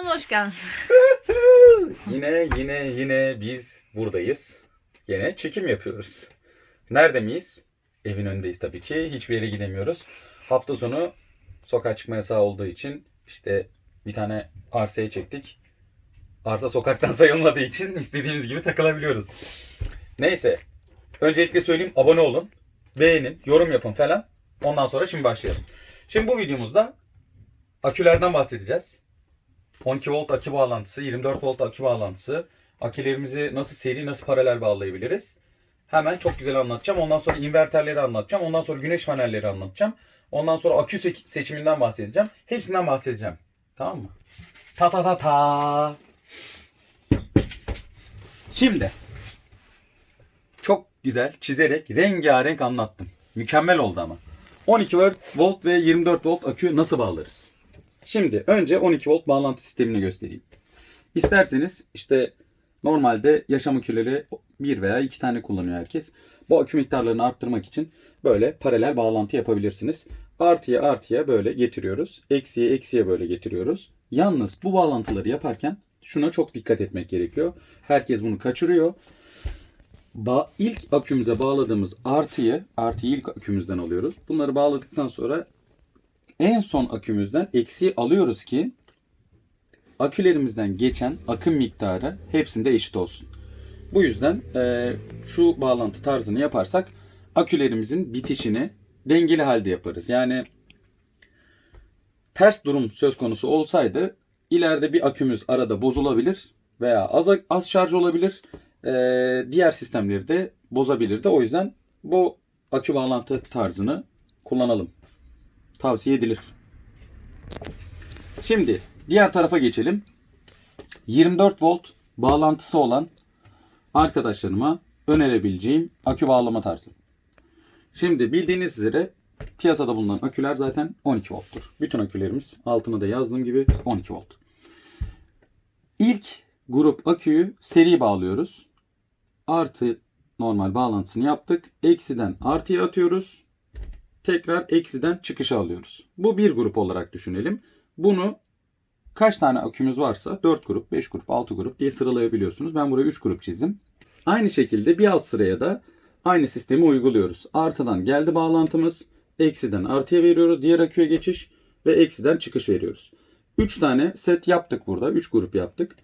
kanalıma hoş geldiniz. Yine yine yine biz buradayız. Yine çekim yapıyoruz. Nerede miyiz? Evin önündeyiz tabii ki. Hiçbir yere gidemiyoruz. Hafta sonu sokağa çıkma yasağı olduğu için işte bir tane arsaya çektik. Arsa sokaktan sayılmadığı için istediğimiz gibi takılabiliyoruz. Neyse. Öncelikle söyleyeyim abone olun. Beğenin, yorum yapın falan. Ondan sonra şimdi başlayalım. Şimdi bu videomuzda akülerden bahsedeceğiz. 12 volt akü bağlantısı, 24 volt akü bağlantısı, akülerimizi nasıl seri, nasıl paralel bağlayabiliriz? Hemen çok güzel anlatacağım. Ondan sonra inverterleri anlatacağım. Ondan sonra güneş panelleri anlatacağım. Ondan sonra akü se- seçiminden bahsedeceğim. Hepsinden bahsedeceğim. Tamam mı? Ta ta ta ta. Şimdi çok güzel çizerek rengarenk anlattım. Mükemmel oldu ama. 12 volt ve 24 volt akü nasıl bağlarız? Şimdi önce 12 volt bağlantı sistemini göstereyim. İsterseniz işte normalde yaşam aküleri bir veya iki tane kullanıyor herkes. Bu akü miktarlarını arttırmak için böyle paralel bağlantı yapabilirsiniz. Artıya artıya böyle getiriyoruz. Eksiye eksiye böyle getiriyoruz. Yalnız bu bağlantıları yaparken şuna çok dikkat etmek gerekiyor. Herkes bunu kaçırıyor. Ba ilk akümüze bağladığımız artıyı, artıyı ilk akümüzden alıyoruz. Bunları bağladıktan sonra en son akümüzden eksiği alıyoruz ki akülerimizden geçen akım miktarı hepsinde eşit olsun. Bu yüzden eee, şu bağlantı tarzını yaparsak akülerimizin bitişini dengeli halde yaparız. Yani ters durum söz konusu olsaydı ileride bir akümüz arada bozulabilir veya az, az şarj olabilir. Eee, diğer sistemleri de bozabilirdi. O yüzden bu akü bağlantı tarzını kullanalım tavsiye edilir. Şimdi diğer tarafa geçelim. 24 volt bağlantısı olan arkadaşlarıma önerebileceğim akü bağlama tarzı. Şimdi bildiğiniz üzere piyasada bulunan aküler zaten 12 volttur. Bütün akülerimiz altına da yazdığım gibi 12 volt. İlk grup aküyü seri bağlıyoruz. Artı normal bağlantısını yaptık. Eksiden artıya atıyoruz tekrar eksiden çıkışa alıyoruz. Bu bir grup olarak düşünelim. Bunu kaç tane akümüz varsa 4 grup, 5 grup, 6 grup diye sıralayabiliyorsunuz. Ben buraya 3 grup çizdim. Aynı şekilde bir alt sıraya da aynı sistemi uyguluyoruz. Artıdan geldi bağlantımız. Eksiden artıya veriyoruz. Diğer aküye geçiş ve eksiden çıkış veriyoruz. 3 tane set yaptık burada. 3 grup yaptık.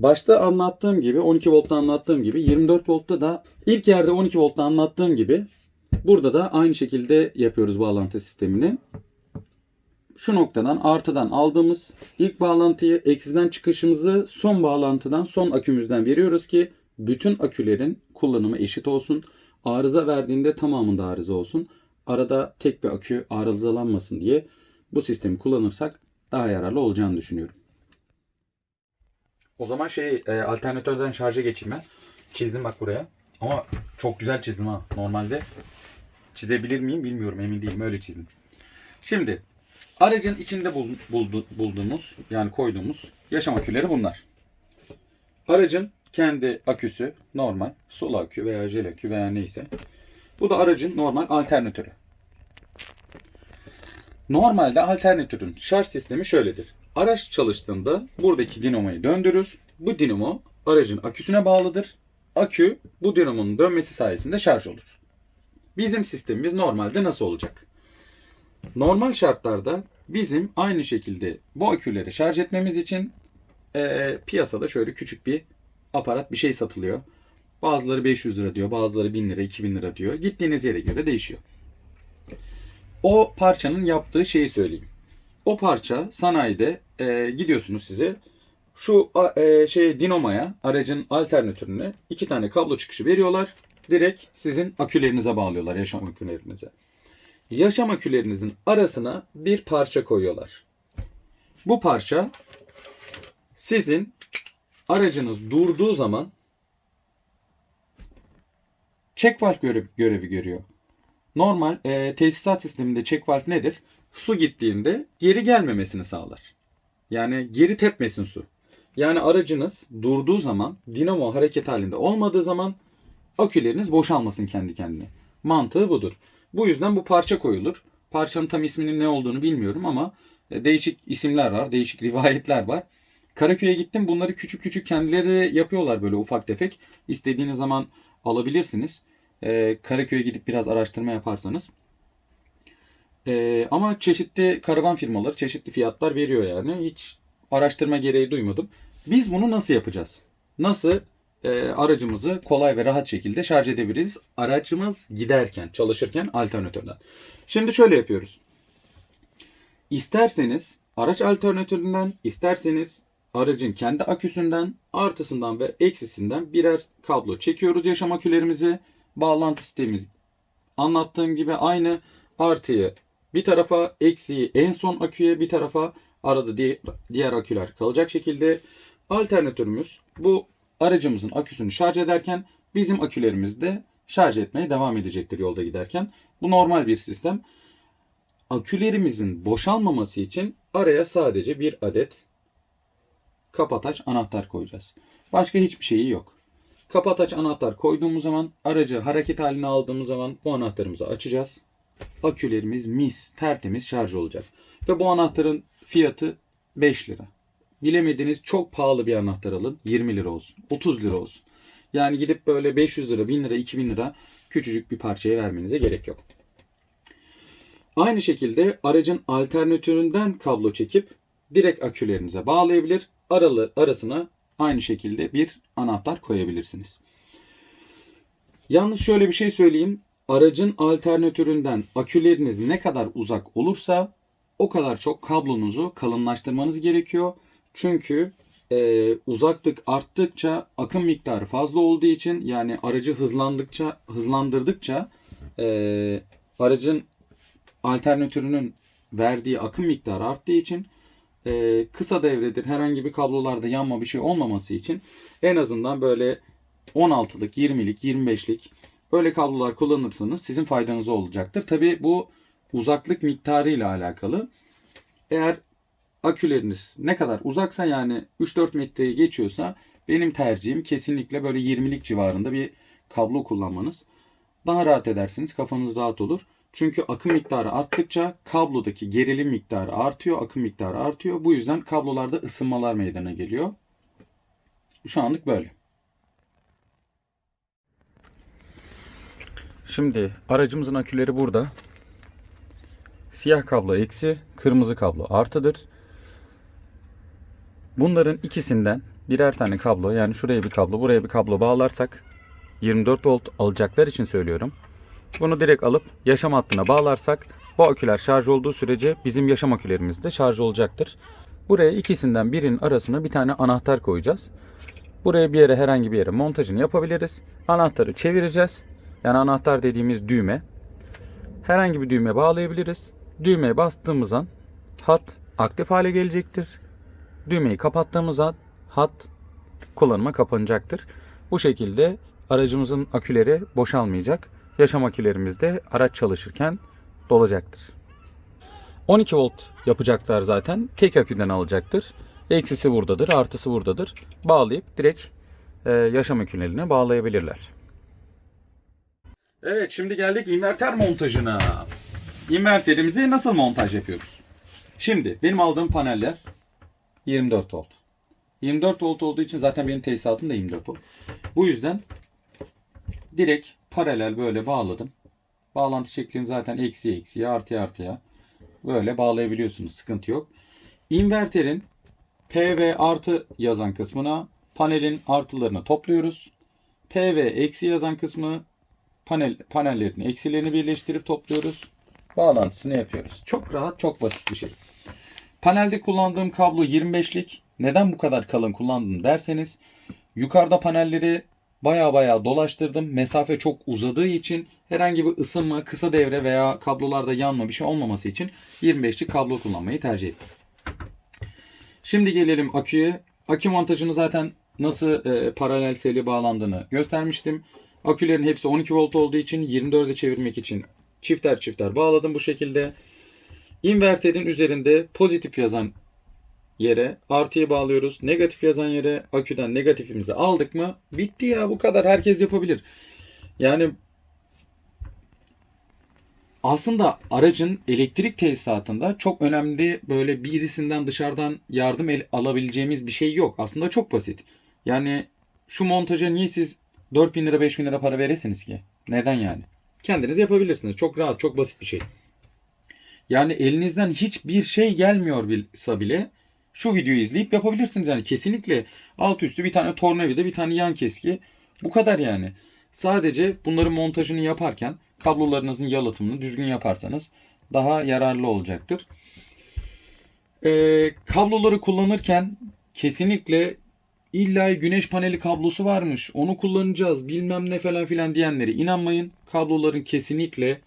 Başta anlattığım gibi 12 voltta anlattığım gibi 24 voltta da ilk yerde 12 voltta anlattığım gibi Burada da aynı şekilde yapıyoruz bağlantı sistemini. Şu noktadan artıdan aldığımız ilk bağlantıyı eksiden çıkışımızı son bağlantıdan son akümüzden veriyoruz ki bütün akülerin kullanımı eşit olsun. Arıza verdiğinde tamamında arıza olsun. Arada tek bir akü arızalanmasın diye bu sistemi kullanırsak daha yararlı olacağını düşünüyorum. O zaman şey e, alternatörden şarja geçeyim ben. Çizdim bak buraya. Ama çok güzel çizdim ha. Normalde çizebilir miyim bilmiyorum emin değilim öyle çizdim. Şimdi aracın içinde bul, buldu, bulduğumuz yani koyduğumuz yaşam aküleri bunlar. Aracın kendi aküsü normal sulu akü veya jel akü veya neyse. Bu da aracın normal alternatörü. Normalde alternatörün şarj sistemi şöyledir. Araç çalıştığında buradaki dinamoyu döndürür. Bu dinamo aracın aküsüne bağlıdır. Akü bu dinamonun dönmesi sayesinde şarj olur. Bizim sistemimiz normalde nasıl olacak? Normal şartlarda bizim aynı şekilde bu aküleri şarj etmemiz için eee, piyasada şöyle küçük bir aparat bir şey satılıyor. Bazıları 500 lira diyor, bazıları 1000 lira, 2000 lira diyor. Gittiğiniz yere göre değişiyor. O parçanın yaptığı şeyi söyleyeyim. O parça sanayide eee, gidiyorsunuz size şu a- eee, şey dinamoya aracın alternatörüne iki tane kablo çıkışı veriyorlar. Direkt sizin akülerinize bağlıyorlar yaşam akülerinize. Yaşam akülerinizin arasına bir parça koyuyorlar. Bu parça sizin aracınız durduğu zaman check valve görevi, görevi görüyor. Normal e, tesisat sisteminde check valve nedir? Su gittiğinde geri gelmemesini sağlar. Yani geri tepmesin su. Yani aracınız durduğu zaman dinamo hareket halinde olmadığı zaman aküleriniz boşalmasın kendi kendine. Mantığı budur. Bu yüzden bu parça koyulur. Parçanın tam isminin ne olduğunu bilmiyorum ama e, değişik isimler var, değişik rivayetler var. Karaköy'e gittim. Bunları küçük küçük kendileri de yapıyorlar böyle ufak tefek. İstediğiniz zaman alabilirsiniz. E, Karaköy'e gidip biraz araştırma yaparsanız. E, ama çeşitli karavan firmaları çeşitli fiyatlar veriyor yani. Hiç araştırma gereği duymadım. Biz bunu nasıl yapacağız? Nasıl e, aracımızı kolay ve rahat şekilde şarj edebiliriz? Aracımız giderken, çalışırken alternatörden. Şimdi şöyle yapıyoruz. İsterseniz araç alternatöründen, isterseniz aracın kendi aküsünden, artısından ve eksisinden birer kablo çekiyoruz yaşam akülerimizi. Bağlantı sistemimiz anlattığım gibi aynı artıyı bir tarafa, eksiği en son aküye bir tarafa arada di- diğer aküler kalacak şekilde alternatörümüz bu aracımızın aküsünü şarj ederken bizim akülerimiz de şarj etmeye devam edecektir yolda giderken. Bu normal bir sistem. Akülerimizin boşalmaması için araya sadece bir adet kapataç anahtar koyacağız. Başka hiçbir şeyi yok. Kapataç anahtar koyduğumuz zaman aracı hareket haline aldığımız zaman bu anahtarımızı açacağız. Akülerimiz mis, tertemiz şarj olacak. Ve bu anahtarın fiyatı 5 lira. Bilemediğiniz çok pahalı bir anahtar alın. 20 lira olsun. 30 lira olsun. Yani gidip böyle 500 lira, 1000 lira, 2000 lira küçücük bir parçaya vermenize gerek yok. Aynı şekilde aracın alternatöründen kablo çekip direkt akülerinize bağlayabilir. Aralı arasına aynı şekilde bir anahtar koyabilirsiniz. Yalnız şöyle bir şey söyleyeyim. Aracın alternatöründen aküleriniz ne kadar uzak olursa o kadar çok kablonuzu kalınlaştırmanız gerekiyor. Çünkü e, uzaklık arttıkça akım miktarı fazla olduğu için yani aracı hızlandıkça hızlandırdıkça e, aracın alternatörünün verdiği akım miktarı arttığı için e, kısa devredir herhangi bir kablolarda yanma bir şey olmaması için en azından böyle 16'lık, 20'lik, 25'lik öyle kablolar kullanırsanız sizin faydanıza olacaktır. Tabi bu uzaklık miktarı ile alakalı. Eğer aküleriniz ne kadar uzaksa yani 3-4 metreyi geçiyorsa benim tercihim kesinlikle böyle 20'lik civarında bir kablo kullanmanız. Daha rahat edersiniz. Kafanız rahat olur. Çünkü akım miktarı arttıkça kablodaki gerilim miktarı artıyor, akım miktarı artıyor. Bu yüzden kablolarda ısınmalar meydana geliyor. Şu anlık böyle. Şimdi aracımızın aküleri burada. Siyah kablo eksi, kırmızı kablo artıdır. Bunların ikisinden birer tane kablo yani şuraya bir kablo buraya bir kablo bağlarsak 24 volt alacaklar için söylüyorum. Bunu direkt alıp yaşam hattına bağlarsak bu aküler şarj olduğu sürece bizim yaşam akülerimiz de şarj olacaktır. Buraya ikisinden birinin arasına bir tane anahtar koyacağız. Buraya bir yere herhangi bir yere montajını yapabiliriz. Anahtarı çevireceğiz. Yani anahtar dediğimiz düğme. Herhangi bir düğme bağlayabiliriz. Düğmeye bastığımız an hat aktif hale gelecektir. Düğmeyi kapattığımız an hat kullanıma kapanacaktır. Bu şekilde aracımızın aküleri boşalmayacak. Yaşam akülerimiz de araç çalışırken dolacaktır. 12 volt yapacaklar zaten. Tek aküden alacaktır. Eksisi buradadır, artısı buradadır. Bağlayıp direkt e, yaşam akülerine bağlayabilirler. Evet şimdi geldik inverter montajına. İnverterimizi nasıl montaj yapıyoruz? Şimdi benim aldığım paneller 24 volt. 24 volt olduğu için zaten benim tesisatım da 24 volt. Bu yüzden direkt paralel böyle bağladım. Bağlantı şeklini zaten eksi eksiye artıya artıya böyle bağlayabiliyorsunuz. Sıkıntı yok. İnverterin PV artı yazan kısmına panelin artılarını topluyoruz. PV eksi yazan kısmı panel panellerin eksilerini birleştirip topluyoruz. Bağlantısını yapıyoruz. Çok rahat, çok basit bir şey. Panelde kullandığım kablo 25'lik. Neden bu kadar kalın kullandım derseniz yukarıda panelleri baya baya dolaştırdım. Mesafe çok uzadığı için herhangi bir ısınma, kısa devre veya kablolarda yanma bir şey olmaması için 25'lik kablo kullanmayı tercih ettim. Şimdi gelelim aküye. Akü montajını zaten nasıl e, paralel seri bağlandığını göstermiştim. Akülerin hepsi 12 volt olduğu için 24'e çevirmek için çifter çifter bağladım bu şekilde. İnverterin üzerinde pozitif yazan yere artıyı bağlıyoruz. Negatif yazan yere aküden negatifimizi aldık mı bitti ya bu kadar herkes yapabilir. Yani aslında aracın elektrik tesisatında çok önemli böyle birisinden dışarıdan yardım el- alabileceğimiz bir şey yok. Aslında çok basit. Yani şu montaja niye siz 4000 lira 5000 lira para veresiniz ki? Neden yani? Kendiniz yapabilirsiniz. Çok rahat, çok basit bir şey. Yani elinizden hiçbir şey gelmiyor bilse bile şu videoyu izleyip yapabilirsiniz. Yani kesinlikle alt üstü bir tane tornavida, bir tane yan keski. Bu kadar yani. Sadece bunların montajını yaparken kablolarınızın yalıtımını düzgün yaparsanız daha yararlı olacaktır. Ee, kabloları kullanırken kesinlikle illa güneş paneli kablosu varmış onu kullanacağız bilmem ne falan filan diyenlere inanmayın. Kabloların kesinlikle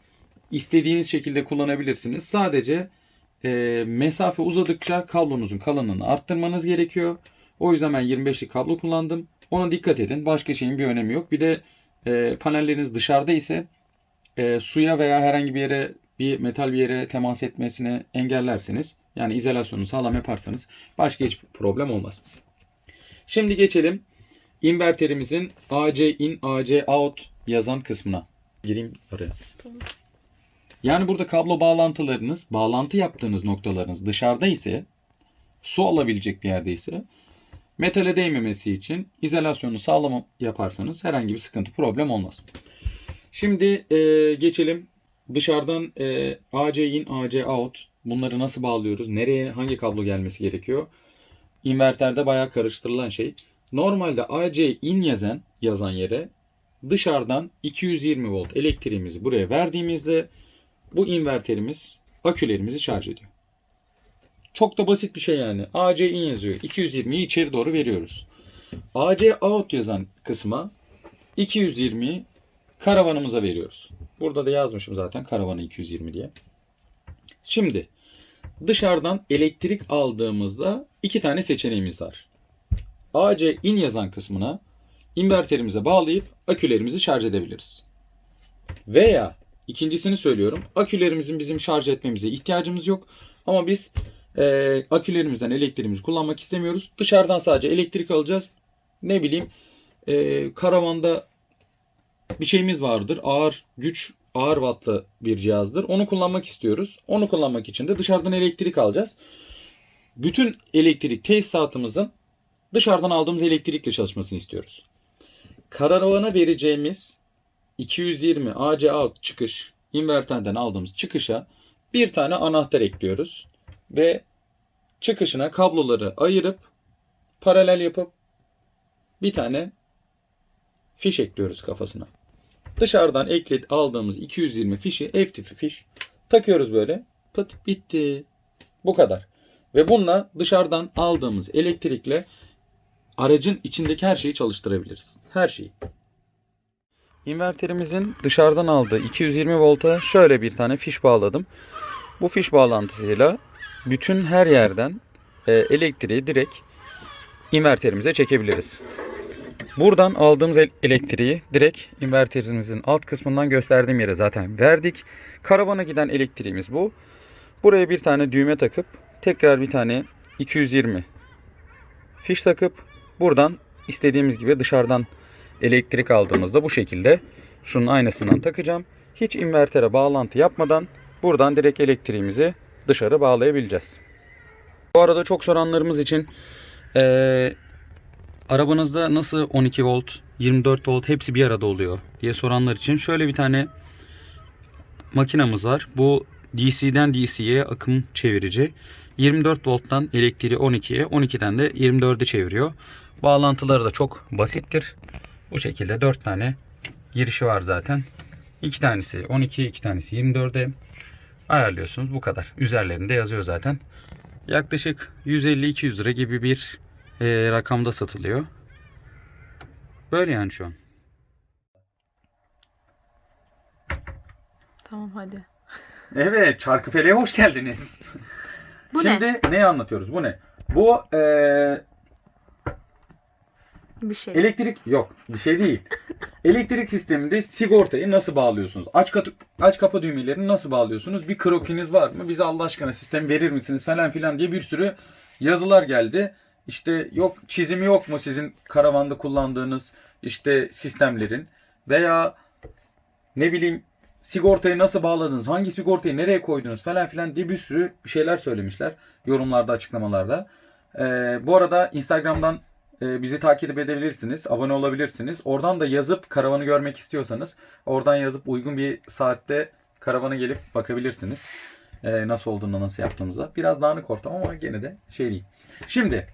istediğiniz şekilde kullanabilirsiniz. Sadece e, mesafe uzadıkça kablonuzun kalınlığını arttırmanız gerekiyor. O yüzden ben 25'lik kablo kullandım. Ona dikkat edin. Başka şeyin bir önemi yok. Bir de e, panelleriniz dışarıda ise e, suya veya herhangi bir yere bir metal bir yere temas etmesini engellersiniz. Yani izolasyonu sağlam yaparsanız başka hiçbir problem olmaz. Şimdi geçelim inverterimizin AC in AC out yazan kısmına. Gireyim oraya. Yani burada kablo bağlantılarınız, bağlantı yaptığınız noktalarınız dışarıda ise, su alabilecek bir yerde ise metale değmemesi için izolasyonu sağlam yaparsanız herhangi bir sıkıntı, problem olmaz. Şimdi e, geçelim dışarıdan e, AC in, AC out bunları nasıl bağlıyoruz? Nereye, hangi kablo gelmesi gerekiyor? İnverterde bayağı karıştırılan şey. Normalde AC in yazan, yazan yere dışarıdan 220 volt elektriğimizi buraya verdiğimizde bu inverterimiz akülerimizi şarj ediyor. Çok da basit bir şey yani. AC in yazıyor. 220'yi içeri doğru veriyoruz. AC out yazan kısma 220'yi karavanımıza veriyoruz. Burada da yazmışım zaten karavanı 220 diye. Şimdi dışarıdan elektrik aldığımızda iki tane seçeneğimiz var. AC in yazan kısmına inverterimize bağlayıp akülerimizi şarj edebiliriz. Veya ikincisini söylüyorum. Akülerimizin bizim şarj etmemize ihtiyacımız yok. Ama biz e, akülerimizden elektriğimizi kullanmak istemiyoruz. Dışarıdan sadece elektrik alacağız. Ne bileyim e, karavanda bir şeyimiz vardır. Ağır güç, ağır wattlı bir cihazdır. Onu kullanmak istiyoruz. Onu kullanmak için de dışarıdan elektrik alacağız. Bütün elektrik tesisatımızın dışarıdan aldığımız elektrikle çalışmasını istiyoruz. Karavana vereceğimiz 220 AC out çıkış inverterden aldığımız çıkışa bir tane anahtar ekliyoruz ve çıkışına kabloları ayırıp paralel yapıp bir tane fiş ekliyoruz kafasına. Dışarıdan eklet aldığımız 220 fişi ev tipi fiş takıyoruz böyle. Pıt bitti. Bu kadar. Ve bununla dışarıdan aldığımız elektrikle aracın içindeki her şeyi çalıştırabiliriz. Her şeyi. İnverterimizin dışarıdan aldığı 220 volta şöyle bir tane fiş bağladım. Bu fiş bağlantısıyla bütün her yerden e, elektriği direkt inverterimize çekebiliriz. Buradan aldığımız el- elektriği direkt inverterimizin alt kısmından gösterdiğim yere zaten verdik. Karavana giden elektriğimiz bu. Buraya bir tane düğme takıp tekrar bir tane 220 fiş takıp buradan istediğimiz gibi dışarıdan elektrik aldığımızda bu şekilde şunun aynısından takacağım. Hiç invertere bağlantı yapmadan buradan direkt elektriğimizi dışarı bağlayabileceğiz. Bu arada çok soranlarımız için eee, arabanızda nasıl 12 volt, 24 volt hepsi bir arada oluyor diye soranlar için şöyle bir tane makinamız var. Bu DC'den DC'ye akım çevirici. 24 volttan elektriği 12'ye, 12'den de 24'e çeviriyor. Bağlantıları da çok basittir. Bu şekilde 4 tane girişi var zaten. 2 tanesi 12, 2 tanesi 24'e ayarlıyorsunuz. Bu kadar. Üzerlerinde yazıyor zaten. Yaklaşık 150-200 lira gibi bir e, rakamda satılıyor. Böyle yani şu an. Tamam hadi. Evet, Çarkıfele'ye hoş geldiniz. Bu Şimdi ne? neyi anlatıyoruz? Bu ne? Bu e, Bir şey. elektrik yok, bir şey değil. elektrik sisteminde sigortayı nasıl bağlıyorsunuz? Aç kapa, aç kapa düğmelerini nasıl bağlıyorsunuz? Bir krokiniz var mı? Bize Allah aşkına sistem verir misiniz falan filan diye bir sürü yazılar geldi. İşte yok çizimi yok mu sizin karavanda kullandığınız işte sistemlerin veya ne bileyim sigortayı nasıl bağladınız, hangi sigortayı nereye koydunuz falan filan diye bir sürü bir şeyler söylemişler yorumlarda, açıklamalarda. Ee, bu arada Instagram'dan e, bizi takip edebilirsiniz, abone olabilirsiniz. Oradan da yazıp karavanı görmek istiyorsanız oradan yazıp uygun bir saatte karavana gelip bakabilirsiniz. Ee, nasıl olduğunu, nasıl yaptığımıza. Biraz dağınık ortam ama gene de şey değil. Şimdi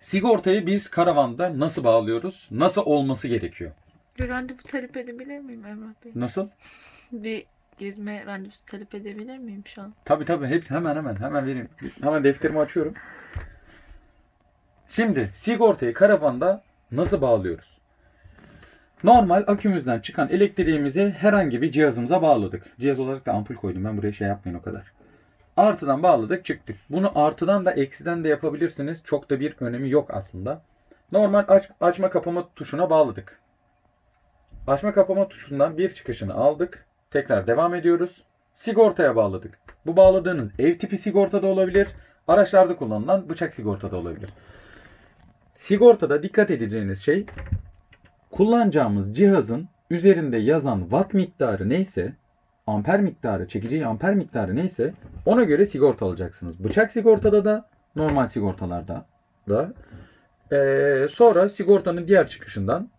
sigortayı biz karavanda nasıl bağlıyoruz? Nasıl olması gerekiyor? Bir randevu talep edebilir miyim Emrah Bey? Nasıl? Bir gezme randevusu talep edebilir miyim şu an? Tabii tabii hep hemen hemen hemen vereyim. Hemen defterimi açıyorum. Şimdi sigortayı karavanda nasıl bağlıyoruz? Normal akümüzden çıkan elektriğimizi herhangi bir cihazımıza bağladık. Cihaz olarak da ampul koydum. Ben buraya şey yapmayın o kadar. Artıdan bağladık çıktık. Bunu artıdan da eksiden de yapabilirsiniz. Çok da bir önemi yok aslında. Normal aç, açma kapama tuşuna bağladık. Açma kapama tuşundan bir çıkışını aldık. Tekrar devam ediyoruz. Sigortaya bağladık. Bu bağladığınız ev tipi sigorta da olabilir. Araçlarda kullanılan bıçak sigorta da olabilir. Sigortada dikkat edeceğiniz şey kullanacağımız cihazın üzerinde yazan watt miktarı neyse, amper miktarı, çekeceği amper miktarı neyse ona göre sigorta alacaksınız. Bıçak sigortada da, normal sigortalarda da. Ee, sonra sigortanın diğer çıkışından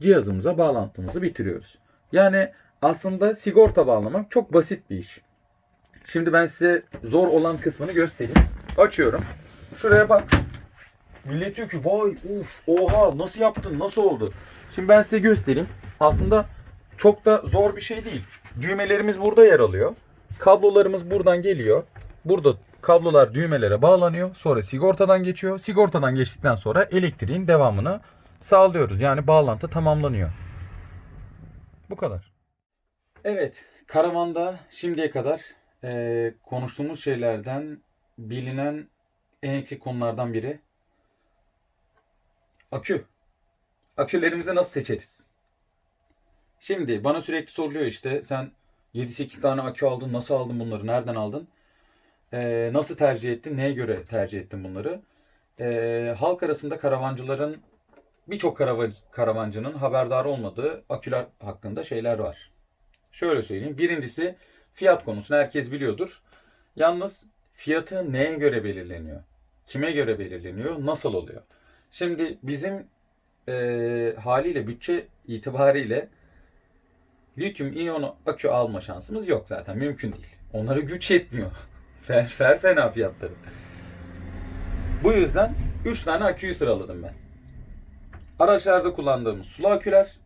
cihazımıza bağlantımızı bitiriyoruz. Yani aslında sigorta bağlamak çok basit bir iş. Şimdi ben size zor olan kısmını göstereyim. Açıyorum. Şuraya bak. Millet diyor ki vay uf oha nasıl yaptın nasıl oldu? Şimdi ben size göstereyim. Aslında çok da zor bir şey değil. Düğmelerimiz burada yer alıyor. Kablolarımız buradan geliyor. Burada kablolar düğmelere bağlanıyor. Sonra sigortadan geçiyor. Sigortadan geçtikten sonra elektriğin devamını sağlıyoruz. Yani bağlantı tamamlanıyor. Bu kadar. Evet, karavanda şimdiye kadar eee, konuştuğumuz şeylerden bilinen en eksik konulardan biri akü. Akülerimizi nasıl seçeriz? Şimdi bana sürekli soruluyor işte sen 7-8 tane akü aldın, nasıl aldın bunları, nereden aldın? Eee, nasıl tercih ettin, neye göre tercih ettin bunları? Eee, halk arasında karavancıların birçok karava- karavancının haberdar olmadığı aküler hakkında şeyler var. Şöyle söyleyeyim. Birincisi fiyat konusunu herkes biliyordur. Yalnız fiyatı neye göre belirleniyor? Kime göre belirleniyor? Nasıl oluyor? Şimdi bizim eee, haliyle bütçe itibariyle lityum iyon akü alma şansımız yok zaten. Mümkün değil. Onlara güç yetmiyor. Fer, fer fena fiyatları. Bu yüzden 3 tane aküyü sıraladım ben. Araçlarda kullandığımız sulu aküler,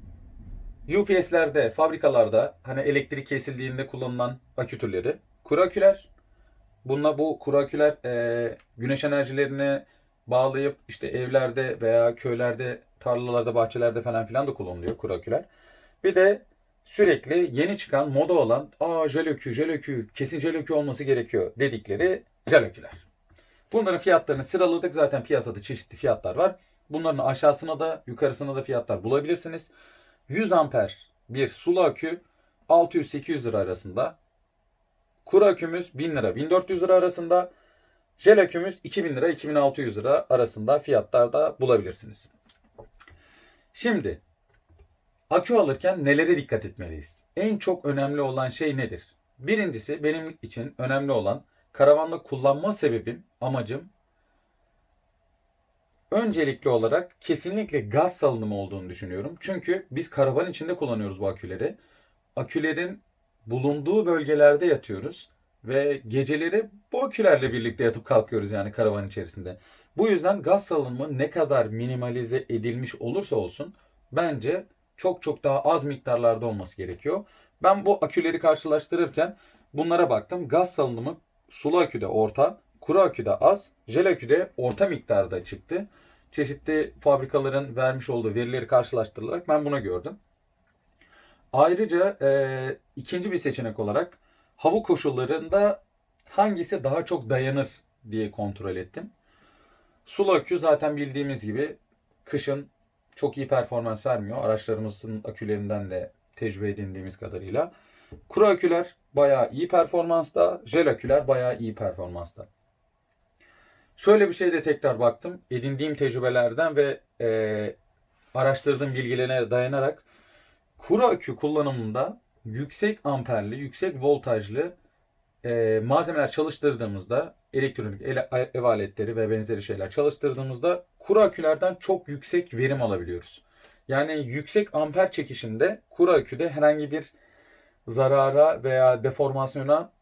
UPS'lerde, fabrikalarda hani elektrik kesildiğinde kullanılan akü türleri, kuru aküler. Bununla bu kuru aküler e, güneş enerjilerine bağlayıp işte evlerde veya köylerde, tarlalarda, bahçelerde falan filan da kullanılıyor kuru aküler. Bir de sürekli yeni çıkan moda olan aa jel akü, kesin jel akü olması gerekiyor dedikleri jel aküler. Bunların fiyatlarını sıraladık. Zaten piyasada çeşitli fiyatlar var. Bunların aşağısına da yukarısına da fiyatlar bulabilirsiniz. 100 amper bir sulu akü 600-800 lira arasında. Kuru akümüz 1000 lira 1400 lira arasında. Jel akümüz 2000 lira 2600 lira arasında fiyatlarda bulabilirsiniz. Şimdi akü alırken nelere dikkat etmeliyiz? En çok önemli olan şey nedir? Birincisi benim için önemli olan karavanda kullanma sebebim, amacım öncelikli olarak kesinlikle gaz salınımı olduğunu düşünüyorum. Çünkü biz karavan içinde kullanıyoruz bu aküleri. Akülerin bulunduğu bölgelerde yatıyoruz ve geceleri bu akülerle birlikte yatıp kalkıyoruz yani karavan içerisinde. Bu yüzden gaz salınımı ne kadar minimalize edilmiş olursa olsun bence çok çok daha az miktarlarda olması gerekiyor. Ben bu aküleri karşılaştırırken bunlara baktım. Gaz salınımı sulu aküde orta, kuru aküde az, jel aküde orta miktarda çıktı. Çeşitli fabrikaların vermiş olduğu verileri karşılaştırılarak ben bunu gördüm. Ayrıca e, ikinci bir seçenek olarak hava koşullarında hangisi daha çok dayanır diye kontrol ettim. Sulu akü zaten bildiğimiz gibi kışın çok iyi performans vermiyor. Araçlarımızın akülerinden de tecrübe edindiğimiz kadarıyla. Kuru aküler bayağı iyi performansta, jel aküler bayağı iyi performansta. Şöyle bir şey de tekrar baktım. Edindiğim tecrübelerden ve e, araştırdığım bilgilerine dayanarak kuru akü kullanımında yüksek amperli, yüksek voltajlı e, malzemeler çalıştırdığımızda elektronik ele- ev aletleri ve benzeri şeyler çalıştırdığımızda kuru akülerden çok yüksek verim alabiliyoruz. Yani yüksek amper çekişinde kuru aküde herhangi bir zarara veya deformasyona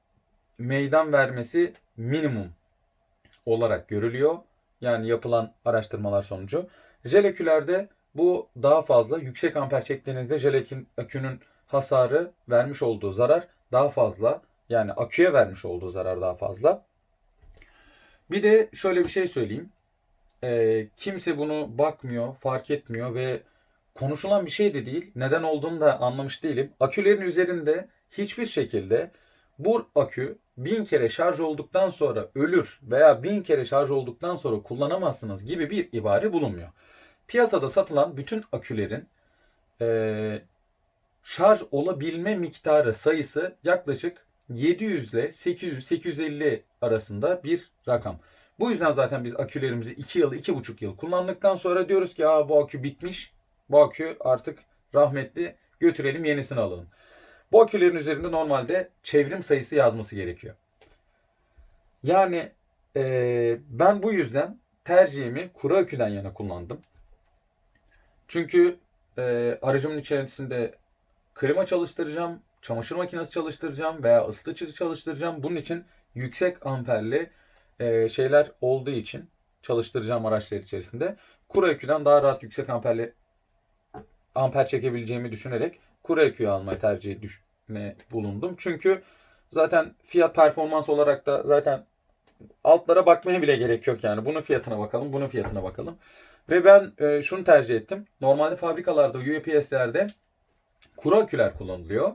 meydan vermesi minimum olarak görülüyor. Yani yapılan araştırmalar sonucu. Jel akülerde bu daha fazla. Yüksek amper çektiğinizde jel akü- akünün hasarı vermiş olduğu zarar daha fazla. Yani aküye vermiş olduğu zarar daha fazla. Bir de şöyle bir şey söyleyeyim. Ee, kimse bunu bakmıyor, fark etmiyor ve konuşulan bir şey de değil. Neden olduğunu da anlamış değilim. Akülerin üzerinde hiçbir şekilde bu akü bin kere şarj olduktan sonra ölür veya bin kere şarj olduktan sonra kullanamazsınız gibi bir ibare bulunmuyor. Piyasada satılan bütün akülerin eee, şarj olabilme miktarı sayısı yaklaşık 700 ile 800-850 arasında bir rakam. Bu yüzden zaten biz akülerimizi 2 yıl, 2,5 yıl kullandıktan sonra diyoruz ki Aa, bu akü bitmiş. Bu akü artık rahmetli götürelim yenisini alalım. Bu akülerin üzerinde normalde çevrim sayısı yazması gerekiyor. Yani eee, ben bu yüzden tercihimi kuru aküden yana kullandım. Çünkü eee, aracımın içerisinde klima çalıştıracağım, çamaşır makinesi çalıştıracağım veya ısıtıcı çalıştıracağım. Bunun için yüksek amperli eee, şeyler olduğu için çalıştıracağım araçlar içerisinde kuru aküden daha rahat yüksek amperli amper çekebileceğimi düşünerek kuru aküyü almayı tercih düşme bulundum. Çünkü zaten fiyat performans olarak da zaten altlara bakmaya bile gerek yok yani. Bunun fiyatına bakalım, bunun fiyatına bakalım. Ve ben e, şunu tercih ettim. Normalde fabrikalarda, UPS'lerde kuru aküler kullanılıyor.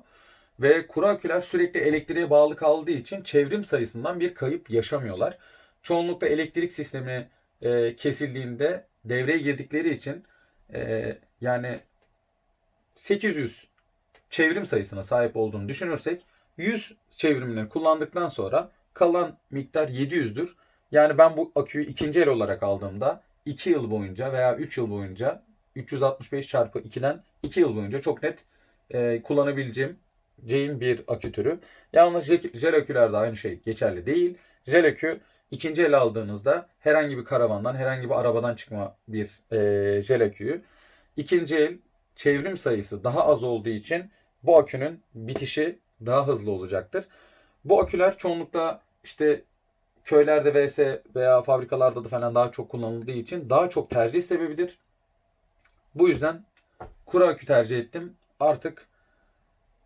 Ve kuru aküler sürekli elektriğe bağlı kaldığı için çevrim sayısından bir kayıp yaşamıyorlar. Çoğunlukla elektrik sistemi e, kesildiğinde devreye girdikleri için e, yani 800 çevrim sayısına sahip olduğunu düşünürsek 100 çevrimini kullandıktan sonra kalan miktar 700'dür. Yani ben bu aküyü ikinci el olarak aldığımda 2 yıl boyunca veya 3 yıl boyunca 365 çarpı 2'den 2 yıl boyunca çok net e, kullanabileceğim C'in bir akü türü. Yalnız jel, akülerde aynı şey geçerli değil. Jel akü ikinci el aldığınızda herhangi bir karavandan, herhangi bir arabadan çıkma bir e, jel aküyü. İkinci el çevrim sayısı daha az olduğu için bu akünün bitişi daha hızlı olacaktır. Bu aküler çoğunlukla işte köylerde vs veya fabrikalarda da falan daha çok kullanıldığı için daha çok tercih sebebidir. Bu yüzden kuru akü tercih ettim. Artık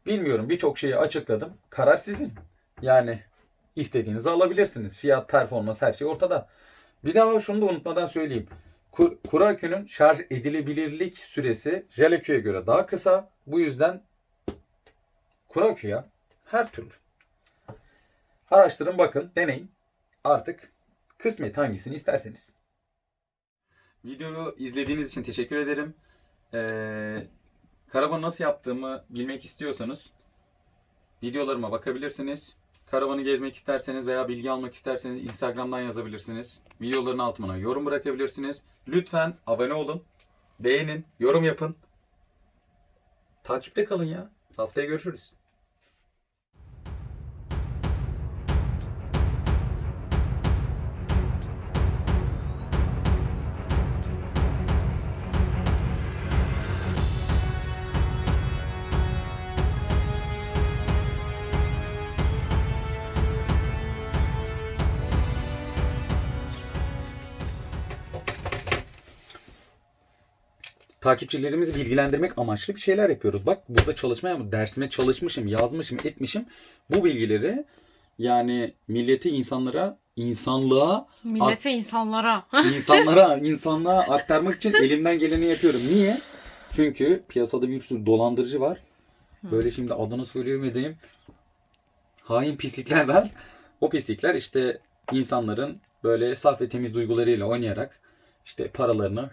bilmiyorum birçok şeyi açıkladım. Karar sizin. Yani istediğinizi alabilirsiniz. Fiyat, performans her şey ortada. Bir daha şunu da unutmadan söyleyeyim. Kur, akünün şarj edilebilirlik süresi jel göre daha kısa. Bu yüzden kuru akü ya her türlü. Araştırın bakın deneyin. Artık kısmet hangisini isterseniz. Videoyu izlediğiniz için teşekkür ederim. Ee, karavanı nasıl yaptığımı bilmek istiyorsanız videolarıma bakabilirsiniz. Karavanı gezmek isterseniz veya bilgi almak isterseniz Instagram'dan yazabilirsiniz. Videoların altına yorum bırakabilirsiniz. Lütfen abone olun, beğenin, yorum yapın. Takipte kalın ya. Haftaya görüşürüz. Takipçilerimizi bilgilendirmek amaçlı bir şeyler yapıyoruz. Bak burada çalışma yap- dersime çalışmışım, yazmışım, etmişim. Bu bilgileri yani millete, insanlara, insanlığa, Millete, insanlara. insanlara, insanlığa aktarmak için elimden geleni yapıyorum. Niye? Çünkü piyasada bir sürü dolandırıcı var. Böyle şimdi adını söyleyemediğim hain pislikler var. O pislikler işte insanların böyle saf ve temiz duygularıyla oynayarak işte paralarını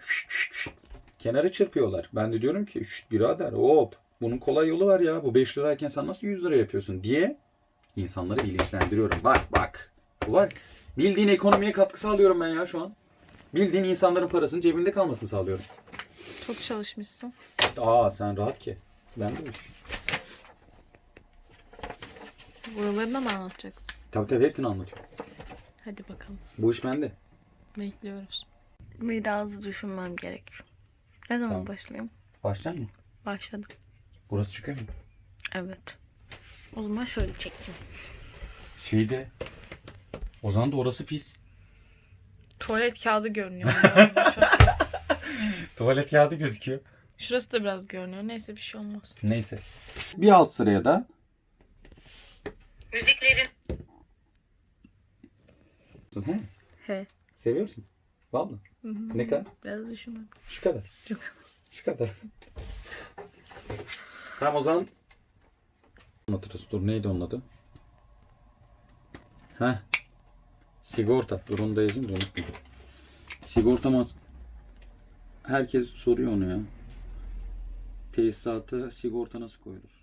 kenara çırpıyorlar. Ben de diyorum ki "Şşt birader hop bunun kolay yolu var ya. Bu 5 lirayken sen nasıl 100 lira yapıyorsun diye insanları bilinçlendiriyorum. Bak bak. Bu var. Bildiğin ekonomiye katkı sağlıyorum ben ya şu an. Bildiğin insanların parasının cebinde kalmasını sağlıyorum. Çok çalışmışsın. Aa sen rahat ki. Ben de Buraları da mı anlatacaksın? Tabii tabii hepsini anlatıyorum. Hadi bakalım. Bu iş bende. Bekliyoruz. Biraz düşünmem gerekiyor. Ne zaman Tamam. başlayayım? Başlar mı? Başladım. Burası çıkıyor mu? Evet. O zaman şöyle çekeyim. Şeyde. O zaman da orası pis. Tuvalet kağıdı görünüyor. Tuvalet kağıdı gözüküyor. Şurası da biraz görünüyor. Neyse bir şey olmaz. Neyse. Bir alt sıraya da Müziklerin He, He. seviyorsun. Vallahi. Ne kadar? Biraz düşünmem. Şu kadar. Çok. Şu kadar. tamam o zaman anlatırız. Dur neydi onun adı? Heh. Sigorta. Dur onu da yazayım da unutmayayım. Sigorta mas... Herkes soruyor onu ya. Tesisata sigorta nasıl koyulur?